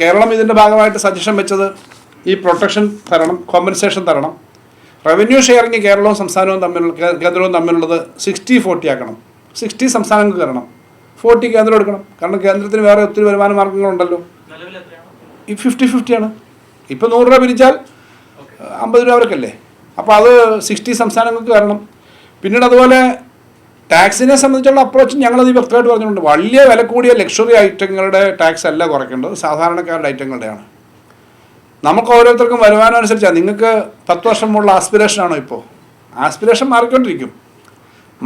കേരളം ഇതിന്റെ ഭാഗമായിട്ട് സജഷൻ വെച്ചത് ഈ പ്രൊട്ടക്ഷൻ തരണം കോമ്പൻസേഷൻ തരണം. റവന്യൂ ഷെയറിങ് കേരളവും സംസ്ഥാനവും തമ്മിലുള്ള കേന്ദ്രവും തമ്മിലുള്ളത് സിക്സ്റ്റി ഫോർട്ടി ആക്കണം. സിക്സ്റ്റി സംസ്ഥാനങ്ങൾക്ക് തരണം. ഫോർട്ടി കേന്ദ്രം എടുക്കണം. കാരണം കേന്ദ്രത്തിന് വേറെ ഒത്തിരി വരുമാന മാർഗങ്ങളുണ്ടല്ലോ ഈ ഫിഫ്റ്റി ഫിഫ്റ്റിയാണ് ഇപ്പോൾ നൂറ് രൂപ പിരിച്ചാൽ അമ്പത് രൂപ അവർക്കല്ലേ? അപ്പോൾ അത് സിക്സ്റ്റി സംസ്ഥാനങ്ങൾക്ക് വരണം പിന്നീട് അതുപോലെ ടാക്സിനെ സംബന്ധിച്ചുള്ള അപ്രോച്ച് ഞങ്ങളത് വ്യക്തമായിട്ട് പറഞ്ഞിട്ടുണ്ട്. വലിയ വില കൂടിയ ലക്ഷറി ഐറ്റങ്ങളുടെ ടാക്സ് അല്ല കുറയ്ക്കേണ്ടത്. സാധാരണക്കാരുടെ ഐറ്റങ്ങളുടെയാണ് നമുക്ക് ഓരോരുത്തർക്കും വരുമാനം അനുസരിച്ചാണ് നിങ്ങൾക്ക് പത്ത് വർഷമുള്ള ആസ്പിറേഷൻ ആണോ ഇപ്പോൾ ആസ്പിറേഷൻ മാറിക്കൊണ്ടിരിക്കും.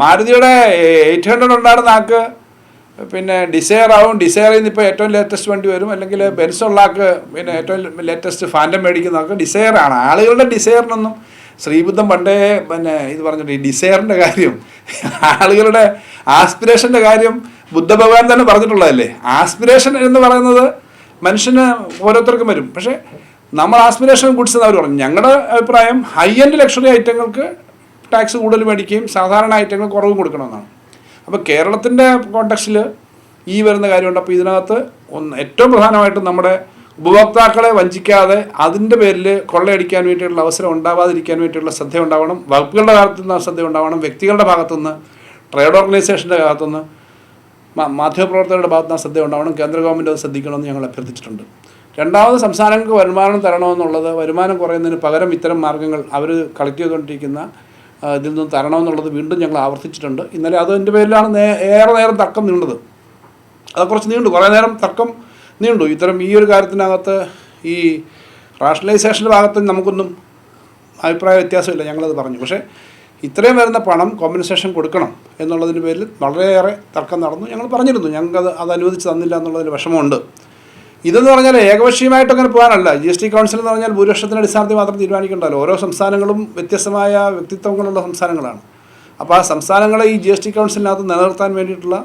മാരുതിയുടെ എയ്റ്റ് ഹൺഡ്രഡ് ഉണ്ടായിരുന്ന ആൾക്ക് പിന്നെ ഡിസയർ ആവും. ഡിസയറിൽ നിന്ന് ഇപ്പോൾ ഏറ്റവും ലേറ്റസ്റ്റ് വണ്ടി വരും. അല്ലെങ്കിൽ ബെൻസ് ഉള്ള ആൾക്ക് പിന്നെ ഏറ്റവും ലേറ്റസ്റ്റ് ഫാന്റം മേടിക്കുന്ന ആൾക്ക് ആണ്. ആളുകളുടെ ഡിസയറിനൊന്നും ശ്രീബുദ്ധം പണ്ടേ പിന്നെ ഇത് പറഞ്ഞിട്ട് ഈ ഡിസയറിന്റെ കാര്യം ആളുകളുടെ ആസ്പിറേഷന്റെ കാര്യം ബുദ്ധ ഭഗവാൻ തന്നെ പറഞ്ഞിട്ടുള്ളതല്ലേ? ആസ്പിറേഷൻ എന്ന് പറയുന്നത് മനുഷ്യന് ഓരോരുത്തർക്കും വരും. പക്ഷേ നമ്മൾ ആസ്പിറേഷൻ ഗുഡ്സ് എന്ന് അവർ പറഞ്ഞു. ഞങ്ങളുടെ അഭിപ്രായം ഹൈ എൻഡ് ലക്ഷറി ഐറ്റങ്ങൾക്ക് ടാക്സ് കൂടുതൽ മേടിക്കുകയും സാധാരണ ഐറ്റങ്ങൾ കുറവും കൊടുക്കണമെന്നാണ്. അപ്പോൾ കേരളത്തിന്റെ കോണ്ടക്സ്റ്റിൽ ഈ വരുന്ന കാര്യമുണ്ട്. അപ്പോൾ ഇതിനകത്ത് ഒന്ന് ഏറ്റവും പ്രധാനമായിട്ടും നമ്മുടെ ഉപഭോക്താക്കളെ വഞ്ചിക്കാതെ അതിന്റെ പേരിൽ കൊള്ളയടിക്കാൻ വേണ്ടിയിട്ടുള്ള അവസരം ഉണ്ടാവാതിരിക്കാൻ വേണ്ടിയിട്ടുള്ള ശ്രദ്ധ ഉണ്ടാവണം. വകുപ്പുകളുടെ ഭാഗത്തു നിന്ന് ശ്രദ്ധ ഉണ്ടാവണം. വ്യക്തികളുടെ ഭാഗത്തുനിന്ന് ട്രേഡ് ഓർഗനൈസേഷന്റെ ഭാഗത്തുനിന്ന് മാധ്യമപ്രവർത്തകരുടെ ഭാഗത്തുനിന്ന് ശ്രദ്ധ ഉണ്ടാവണം. കേന്ദ്ര ഗവൺമെന്റ് അത് ശ്രദ്ധിക്കണമെന്ന് ഞങ്ങൾ അഭ്യർത്ഥിച്ചിട്ടുണ്ട്. രണ്ടാമത് സംസ്ഥാനങ്ങൾക്ക് വരുമാനം തരണമെന്നുള്ളത് വരുമാനം കുറയുന്നതിന് പകരം ഇത്തരം മാർഗങ്ങൾ അവർ കളക്ട് ചെയ്തുകൊണ്ടിരിക്കുന്ന ഇതിൽ നിന്ന് തരണമെന്നുള്ളത് വീണ്ടും ഞങ്ങൾ ആവർത്തിച്ചിട്ടുണ്ട്. ഇന്നലെ അതിന്റെ പേരിലാണ് ഏറെ നേരം തർക്കം നീണ്ടത്. അത് കുറച്ച് നീണ്ടു. കുറേ നേരം തർക്കം നീണ്ടു ഇത്തരം ഈ ഒരു കാര്യത്തിനകത്ത് ഈ റാഷണലൈസേഷന്റെ ഭാഗത്ത് നമുക്കൊന്നും അഭിപ്രായ വ്യത്യാസമില്ല. ഞങ്ങളത് പറഞ്ഞു. പക്ഷേ ഇത്രയും വരുന്ന പണം കോമ്പൻസേഷൻ കൊടുക്കണം എന്നുള്ളതിന്റെ പേരിൽ വളരെയേറെ തർക്കം നടന്നു. ഞങ്ങൾ പറഞ്ഞിരുന്നു. ഞങ്ങൾക്കത് അത് അനുവദിച്ച് തന്നില്ല എന്നുള്ളതിൽ വിഷമമുണ്ട്. ഇതെന്ന് പറഞ്ഞാൽ ഏകപക്ഷീയമായിട്ട് അങ്ങനെ പോകാനല്ല. ജി എസ് ടി കൗൺസിൽ എന്ന് പറഞ്ഞാൽ ഭൂരിപക്ഷത്തിന്റെ അടിസ്ഥാനത്തിൽ മാത്രം തീരുമാനിക്കേണ്ടല്ലോ ഓരോ സംസ്ഥാനങ്ങളും വ്യത്യസ്തമായ വ്യക്തിത്വങ്ങളുള്ള സംസ്ഥാനങ്ങളാണ്. അപ്പോൾ ആ സംസ്ഥാനങ്ങളെ ഈ ജി എസ് ടി കൗൺസിലിനകത്ത് നിലനിർത്താൻ വേണ്ടിയിട്ടുള്ള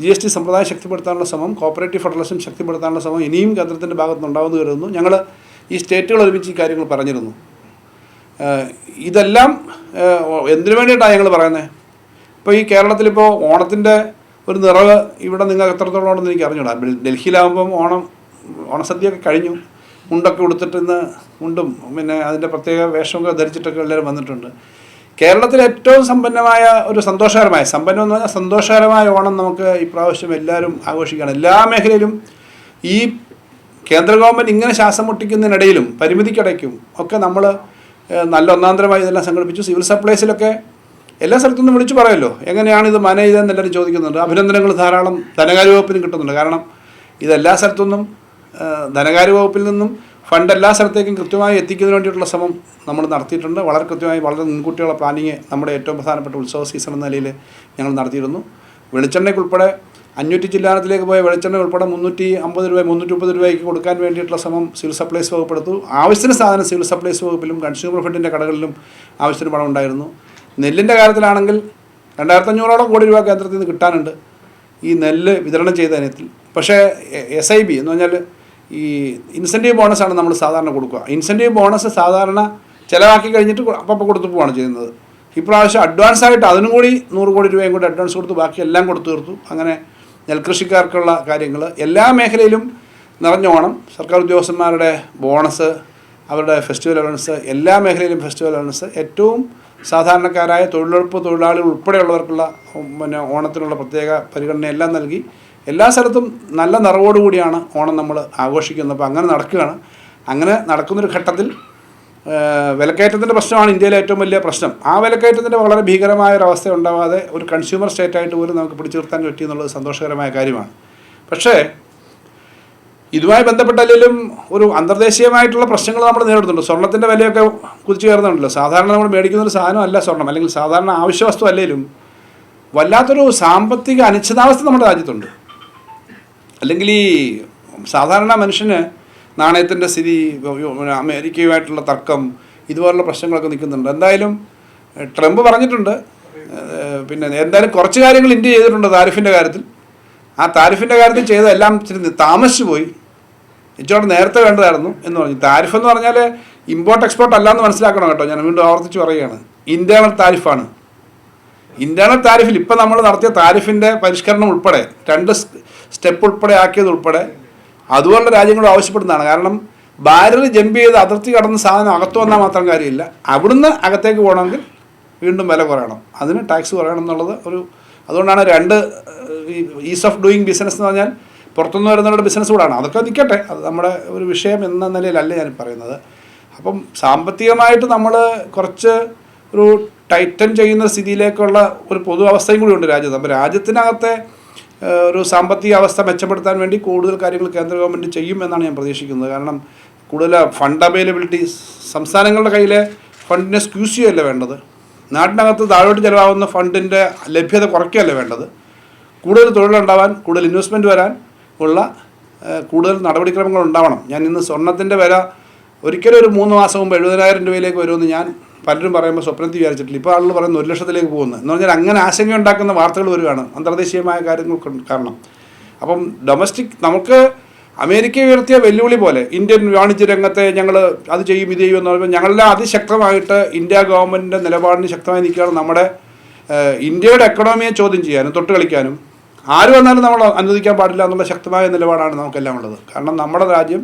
ജി എസ് ടി സമ്പ്രദായം ശക്തിപ്പെടുത്താനുള്ള ശ്രമം കോപ്പറേറ്റീവ് ഫെഡറലിസം ശക്തിപ്പെടുത്താനുള്ള ശ്രമം ഇനിയും കേന്ദ്രത്തിന്റെ ഭാഗത്ത് നിന്നുണ്ടാവുമെന്ന് കരുതുന്നു. ഞങ്ങൾ ഈ സ്റ്റേറ്റുകൾ ഒരുമിച്ച് ഈ കാര്യങ്ങൾ പറഞ്ഞിരുന്നു. ഇതെല്ലാം എന്തിനു വേണ്ടിയിട്ടാണ് ഞങ്ങൾ പറയുന്നത് ഇപ്പോൾ ഈ കേരളത്തിലിപ്പോൾ ഓണത്തിന്റെ ഒരു നിറവ് ഇവിടെ നിങ്ങൾ എത്രത്തോളം ഉണ്ടെന്ന് എനിക്ക് അറിഞ്ഞൂടാ. ഡൽ- ഡൽഹിയിലാകുമ്പം ഓണം ഓണസദ്യയൊക്കെ കഴിഞ്ഞു. മുണ്ടൊക്കെ ഉടുത്തിട്ട് ഇന്ന് മുണ്ടും പിന്നെ അതിന്റെ പ്രത്യേക വേഷമൊക്കെ ധരിച്ചിട്ടൊക്കെ എല്ലാവരും വന്നിട്ടുണ്ട്. കേരളത്തിലെ ഏറ്റവും സമ്പന്നമായ ഒരു സന്തോഷകരമായ സമ്പന്നം എന്ന് പറഞ്ഞാൽ സന്തോഷകരമായ ഓണം നമുക്ക് ഇപ്രാവശ്യം എല്ലാവരും ആഘോഷിക്കണം എല്ലാ മേഖലയിലും ഈ കേന്ദ്ര ഗവൺമെന്റ് ഇങ്ങനെ ശ്വാസം മുട്ടിക്കുന്നതിനിടയിലും പരിമിതിക്കിടയ്ക്കും ഒക്കെ നമ്മൾ നല്ല ഒന്നാന്തരമായി ഇതെല്ലാം സംഘടിപ്പിച്ചു. സിവിൽ സപ്ലൈസിലൊക്കെ എല്ലാ സ്ഥലത്തു നിന്നും വിളിച്ചു പറയുമല്ലോ എങ്ങനെയാണ് ഇത് മാനേജ് ചെയ്തതെന്ന് എല്ലാവരും ചോദിക്കുന്നുണ്ട്. അഭിനന്ദനങ്ങൾ ധാരാളം ധനകാര്യ വകുപ്പിനും കിട്ടുന്നുണ്ട്. കാരണം ഇതെല്ലാ സ്ഥലത്തുനിന്നും ഏഹ്, ധനകാര്യ വകുപ്പിൽ നിന്നും ഫണ്ട് എല്ലാ സ്ഥലത്തേക്കും കൃത്യമായി എത്തിക്കുന്നതിന് വേണ്ടിയിട്ടുള്ള ശ്രമം നമ്മൾ നടത്തിയിട്ടുണ്ട്. വളരെ കൃത്യമായി വളരെ മുൻകൂട്ടിയുള്ള പ്ലാനിങ് നമ്മുടെ ഏറ്റവും പ്രധാനപ്പെട്ട ഉത്സവ സീസൺ എന്ന നിലയിൽ ഞങ്ങൾ നടത്തിയിരുന്നു. വെളിച്ചെണ്ണയ്ക്കുൾപ്പെടെ അഞ്ഞൂറ്റി ചില്ലാനത്തിലേക്ക് പോയ വെളിച്ചെണ്ണ ഉൾപ്പെടെ മുന്നൂറ്റി അമ്പത് രൂപ മുന്നൂറ്റി മുപ്പത് രൂപയ്ക്ക് കൊടുക്കാൻ വേണ്ടിയിട്ടുള്ള ശ്രമം സിവിൽ സപ്ലൈസ് വകുപ്പ് എടുത്തു ആവശ്യത്തിന് സാധനം സിവിൽ സപ്ലൈസ് വകുപ്പിലും കൺസ്യൂമർ ഫെഡിന്റെ കടകളിലും ആവശ്യത്തിന് പണം ഉണ്ടായിരുന്നു. നെല്ലിന്റെ കാര്യത്തിലാണെങ്കിൽ രണ്ടായിരത്തി അഞ്ഞൂറോളം കോടി രൂപ കേന്ദ്രത്തിൽ നിന്ന് കിട്ടാനുണ്ട് ഈ നെല്ല് വിതരണം ചെയ്ത ഇനത്തിൽ പക്ഷേ എസ് ഐ ബി എന്ന് പറഞ്ഞാൽ ഈ ഇൻസെന്റീവ് ബോണസാണ് നമ്മൾ സാധാരണ കൊടുക്കുക. ഇൻസെന്റീവ് ബോണസ് സാധാരണ ചിലവാക്കി കഴിഞ്ഞിട്ട് അപ്പം കൊടുത്തു പോവാണ് ചെയ്യുന്നത്. ഇപ്രാവശ്യം അഡ്വാൻസ് ആയിട്ട് അതിനും കൂടി നൂറ് കോടി രൂപയും കൂടി അഡ്വാൻസ് കൊടുത്ത് ബാക്കി എല്ലാം കൊടുത്തു തീർത്തു. അങ്ങനെ നെൽകൃഷിക്കാർക്കുള്ള കാര്യങ്ങൾ എല്ലാ മേഖലയിലും നിറഞ്ഞ ഓണം സർക്കാർ ഉദ്യോഗസ്ഥന്മാരുടെ ബോണസ് അവരുടെ ഫെസ്റ്റിവൽ അലവൻസ് എല്ലാ മേഖലയിലും ഫെസ്റ്റിവൽ അലവൻസ് ഏറ്റവും സാധാരണക്കാരായ തൊഴിലുറപ്പ് തൊഴിലാളികൾ ഉൾപ്പെടെയുള്ളവർക്കുള്ള പിന്നെ ഓണത്തിനുള്ള പ്രത്യേക പരിഗണന എല്ലാം നൽകി എല്ലാ സ്ഥലത്തും നല്ല നിറവോടുകൂടിയാണ് ഓണം നമ്മൾ ആഘോഷിക്കുന്നത്. അപ്പോൾ അങ്ങനെ നടക്കുകയാണ്. അങ്ങനെ നടക്കുന്നൊരു ഘട്ടത്തിൽ വിലക്കയറ്റത്തിന്റെ പ്രശ്നമാണ് ഇന്ത്യയിലെ ഏറ്റവും വലിയ പ്രശ്നം. ആ വിലക്കയറ്റത്തിന്റെ വളരെ ഭീകരമായ ഒരു അവസ്ഥ ഉണ്ടാവാതെ ഒരു കൺസ്യൂമർ സ്റ്റേറ്റായിട്ട് പോലും നമുക്ക് പിടിച്ചു നിർത്താൻ പറ്റി എന്നുള്ളത് സന്തോഷകരമായ കാര്യമാണ്. പക്ഷേ ഇതുമായി ബന്ധപ്പെട്ടല്ലെങ്കിലും ഒരു അന്തർദേശീയമായിട്ടുള്ള പ്രശ്നങ്ങൾ നമ്മൾ നേരിടുന്നുണ്ട്. സ്വർണത്തിന്റെ വിലയൊക്കെ കുതിച്ചു കയറുന്നുണ്ടല്ലോ. സാധാരണ നമ്മൾ മേടിക്കുന്ന ഒരു അല്ല സ്വർണം. അല്ലെങ്കിൽ സാധാരണ ആവശ്യ വസ്തു അല്ലെങ്കിലും വല്ലാത്തൊരു സാമ്പത്തിക അനിശ്ചിതാവസ്ഥ നമ്മുടെ രാജ്യത്തുണ്ട്. അല്ലെങ്കിൽ ഈ സാധാരണ മനുഷ്യന് നാണയത്തിന്റെ സ്ഥിതി അമേരിക്കയുമായിട്ടുള്ള തർക്കം ഇതുപോലുള്ള പ്രശ്നങ്ങളൊക്കെ നിൽക്കുന്നുണ്ട്. എന്തായാലും ട്രംപ് പറഞ്ഞിട്ടുണ്ട്. പിന്നെ എന്തായാലും കുറച്ച് കാര്യങ്ങൾ ഇന്ത്യ ചെയ്തിട്ടുണ്ട് താരിഫിന്റെ കാര്യത്തിൽ. ആ താരിഫിന്റെ കാര്യത്തിൽ ചെയ്തതെല്ലാം ഇച്ചിരി താമസിച്ചു പോയി. ഇച്ചോടെ നേരത്തെ വേണ്ടതായിരുന്നു എന്ന് പറഞ്ഞു. താരിഫ് എന്ന് പറഞ്ഞാൽ ഇമ്പോർട്ട് എക്സ്പോർട്ട് അല്ലാന്ന് മനസ്സിലാക്കണം കേട്ടോ. ഞാൻ വീണ്ടും ആവർത്തിച്ച് പറയുകയാണ്. ഇന്ത്യ താരിഫാണ്. ഇന്റേണൽ താരിഫിൽ ഇപ്പം നമ്മൾ നടത്തിയ താരിഫിന്റെ പരിഷ്കരണം ഉൾപ്പെടെ രണ്ട് സ്റ്റെപ്പ് ഉൾപ്പെടെ ആക്കിയത് ഉൾപ്പെടെ അതുപോലുള്ള രാജ്യങ്ങളും ആവശ്യപ്പെടുന്നതാണ്. കാരണം ബാരൽ ജമ്പ് ചെയ്ത് അതിർത്തി കടന്ന സാധനം അകത്തു വന്നാൽ മാത്രം കാര്യമില്ല. അവിടുന്ന് അകത്തേക്ക് പോകണമെങ്കിൽ വീണ്ടും വില കുറയണം. അതിന് ടാക്സ് കുറയണം എന്നുള്ളത് ഒരു അതുകൊണ്ടാണ് രണ്ട് ഈസ് ഓഫ് ഡൂയിങ് ബിസിനസ് എന്ന് പറഞ്ഞാൽ പുറത്തുനിന്ന് വരുന്നവരുടെ ബിസിനസ് കൂടാണ്. അതൊക്കെ നിൽക്കട്ടെ. അത് നമ്മുടെ ഒരു വിഷയം എന്ന നിലയിലല്ല ഞാൻ പറയുന്നത് അപ്പം സാമ്പത്തികമായിട്ട് നമ്മൾ കുറച്ച് ഒരു ടൈറ്റൻ ചെയ്യുന്ന സ്ഥിതിയിലേക്കുള്ള ഒരു പൊതു അവസ്ഥയും കൂടി ഉണ്ട് രാജ്യത്ത്. അപ്പോൾ രാജ്യത്തിനകത്തെ ഒരു സാമ്പത്തിക അവസ്ഥ മെച്ചപ്പെടുത്താൻ വേണ്ടി കൂടുതൽ കാര്യങ്ങൾ കേന്ദ്ര ഗവൺമെന്റ് ചെയ്യും എന്നാണ് ഞാൻ പ്രതീക്ഷിക്കുന്നത്. കാരണം കൂടുതൽ ഫണ്ട് അവൈലബിലിറ്റി സംസ്ഥാനങ്ങളുടെ കയ്യിലെ ഫണ്ടിനെ സ്ക്യൂസ് ചെയ്യുകയല്ല വേണ്ടത്? നാട്ടിനകത്ത് താഴോട്ട് ചിലവാകുന്ന ഫണ്ടിന്റെ ലഭ്യത കുറയ്ക്കുകയല്ല വേണ്ടത്? കൂടുതൽ തൊഴിലുണ്ടാവാൻ കൂടുതൽ ഇൻവെസ്റ്റ്മെന്റ് വരാൻ ഉള്ള കൂടുതൽ നടപടിക്രമങ്ങൾ ഉണ്ടാവണം. ഞാൻ ഇന്ന് സ്വർണത്തിന്റെ വില ഒരിക്കലും ഒരു മൂന്ന് മാസം മുമ്പ് എഴുപതിനായിരം രൂപയിലേക്ക് വരുമെന്ന് ഞാൻ പലരും പറയുമ്പോൾ സ്വപ്നത്തിൽ വിചാരിച്ചിട്ടില്ല. ഇപ്പോൾ ആളുകൾ പറയുന്നത് ഒരു ലക്ഷത്തിലേക്ക് പോകുന്നത് എന്ന് പറഞ്ഞാൽ അങ്ങനെ ആശങ്ക ഉണ്ടാക്കുന്ന വാർത്തകൾ വരികയാണ്. അന്തർദേശീയമായ കാര്യങ്ങൾ കാരണം. അപ്പം ഡൊമസ്റ്റിക് നമുക്ക് അമേരിക്ക ഉയർത്തിയ വെല്ലുവിളി പോലെ ഇന്ത്യൻ വാണിജ്യ രംഗത്തെ ഞങ്ങൾ അത് ചെയ്യും ഇത് ചെയ്യും എന്ന് പറയുമ്പോൾ ഞങ്ങളെല്ലാം അതിശക്തമായിട്ട് ഇന്ത്യ ഗവൺമെന്റിന്റെ നിലപാടിന് ശക്തമായി നിൽക്കുകയാണ് നമ്മുടെ ഇന്ത്യയുടെ എക്കണോമിയെ ചോദ്യം ചെയ്യാനും തൊട്ട് കളിക്കാനും. ആര് വന്നാലും നമ്മൾ അനുവദിക്കാൻ പാടില്ല എന്നുള്ള ശക്തമായ നിലപാടാണ് നമുക്കെല്ലാം ഉള്ളത്. കാരണം നമ്മുടെ രാജ്യം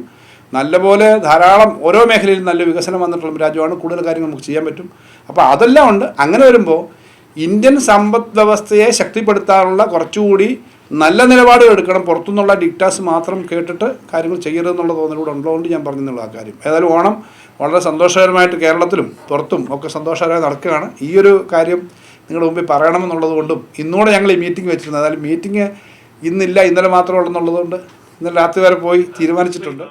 നല്ലപോലെ ധാരാളം ഓരോ മേഖലയിലും നല്ല വികസനം വന്നിട്ടുള്ള രാജ്യമാണ്. കൂടുതൽ കാര്യങ്ങൾ നമുക്ക് ചെയ്യാൻ പറ്റും. അപ്പോൾ അതെല്ലാം ഉണ്ട്. അങ്ങനെ വരുമ്പോൾ ഇന്ത്യൻ സമ്പദ് വ്യവസ്ഥയെ ശക്തിപ്പെടുത്താനുള്ള കുറച്ചുകൂടി നല്ല നിലപാടുകൾ എടുക്കണം. പുറത്തുനിന്നുള്ള ഡിക്റ്റാസ് മാത്രം കേട്ടിട്ട് കാര്യങ്ങൾ ചെയ്യരുതെന്നുള്ള തോന്നലൂടെ ഉള്ളതുകൊണ്ട് ഞാൻ പറഞ്ഞെന്നുള്ള ആ കാര്യം. ഏതായാലും ഓണം വളരെ സന്തോഷകരമായിട്ട് കേരളത്തിലും പുറത്തും ഒക്കെ സന്തോഷകരമായി നടക്കുകയാണ്. ഈ ഒരു കാര്യം നിങ്ങളുടെ മുമ്പിൽ പറയണമെന്നുള്ളത് കൊണ്ടും ഇന്നോടെ ഞങ്ങൾ ഈ മീറ്റിംഗ് വെച്ചിരുന്നത്. അതായത് മീറ്റിംഗ് ഇന്നില്ല ഇന്നലെ മാത്രമേ ഉള്ളെന്നുള്ളതുകൊണ്ട് ഇന്നലെ രാത്രി വരെ പോയി തീരുമാനിച്ചിട്ടുണ്ട്.